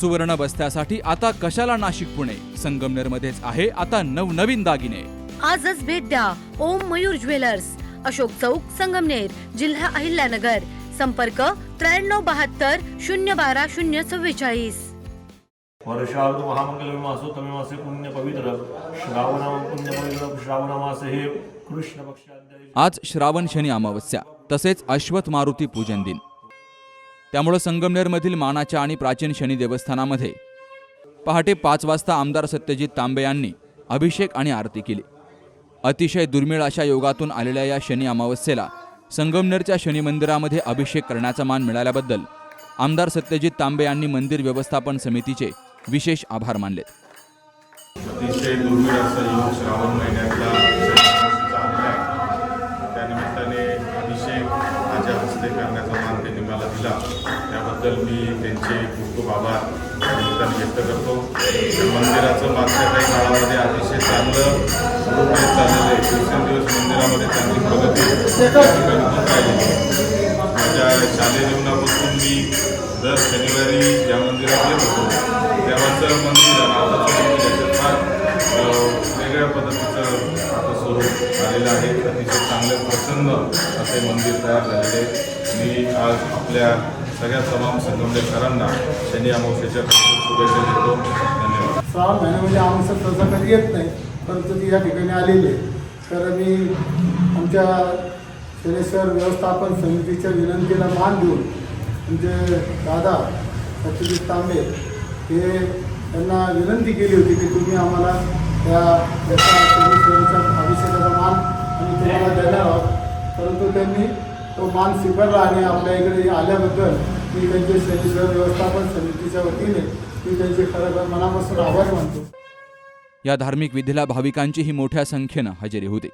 सुवर्ण बस्त्यासाठी आता कशाला नाशिक पुणे? संगमनेर मध्येच आहे आता नवनवीन दागिने. आजच भेट द्या ओम मयूर ज्वेलर्स. अशोक चौक संगमनेर जिल्हा अहिल्यानगर. संपर्क त्र्याण्णव बहात्तर शून्य बारा शून्य चव्वेचाळीस. वर्षार्ध महामंगल मासो तमे मासे पुण्य पवित्र. श्रावण पुण्य पवित्र श्रावण मास हे कृष्ण पक्षाध्याय आज श्रावण शनी अमावस्या तसेच अश्वथ मारुती पूजन दिन. त्यामुळं संगमनेरमधील मानाच्या आणि प्राचीन शनी देवस्थानामध्ये पहाटे पाच वाजता आमदार सत्यजित तांबे यांनी अभिषेक आणि आरती केली. अतिशय दुर्मिळ अशा योगातून आलेल्या या शनी अमावस्येला संगमनेरच्या शनी मंदिरामध्ये अभिषेक करण्याचा मान मिळाल्याबद्दल आमदार सत्यजित तांबे यांनी मंदिर व्यवस्थापन समितीचे विशेष आभार मानलेत. अतिशय दुर्मिळ असा योग श्रावण महिन्यातला शनिवारचा आलेला आहे त्यानिमित्ताने अभिषेक माझ्या हस्ते करण्याचा मान त्यांनी मला दिला त्याबद्दल मी त्यांचे खूप खूप आभार निमित्ताने व्यक्त करतो. मंदिराचं मागच्या काही काळामध्ये अतिशय चांगलं रूप चाललेलं आहे. दिवसेंदिवस मंदिरामध्ये चांगली प्रगती त्या माझ्या शालेय जीवनापासून मी दर शनिवारी या मंदिरात येत होतो तेव्हाचं मंदिर आताचं मंदिर फार वेगळ्या पद्धतीचं आता स्वरूप आलेलं आहे. अतिशय चांगले प्रसन्न असे मंदिर तयार झालेले आहे. मी आज आपल्या सगळ्या तमाम संगमनेरकरांना शनी अमावस्येच्या शुभेच्छा देतो. धन्यवाद. श्रावण महिन्यामध्ये आमचं तसं कधी येत नाही परंतु ती या ठिकाणी आलेली आहे. तर मी आमच्या शनेश्वर व्यवस्थापन समितीच्या विनंतीला मान देऊन म्हणजे दादा सत्यजित तांबे हे त्यांना विनंती केली होती की तुम्ही आम्हाला त्या अभिषेकाचा मान आम्ही तुम्हाला देणार आहोत. परंतु त्यांनी तो मान स्वीकारला आणि आपल्या इकडे आल्याबद्दल मी त्यांचे शहर व्यवस्थापन समितीच्या वतीने मी त्यांचे खरं खरं मनापासून आभार मानतो. या धार्मिक विधीला भाविकांचीही मोठ्या संख्येनं हजेरी होती.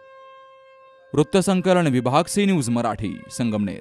वृत्तसंकलन विभाग सी न्यूज मराठी संगमनेर.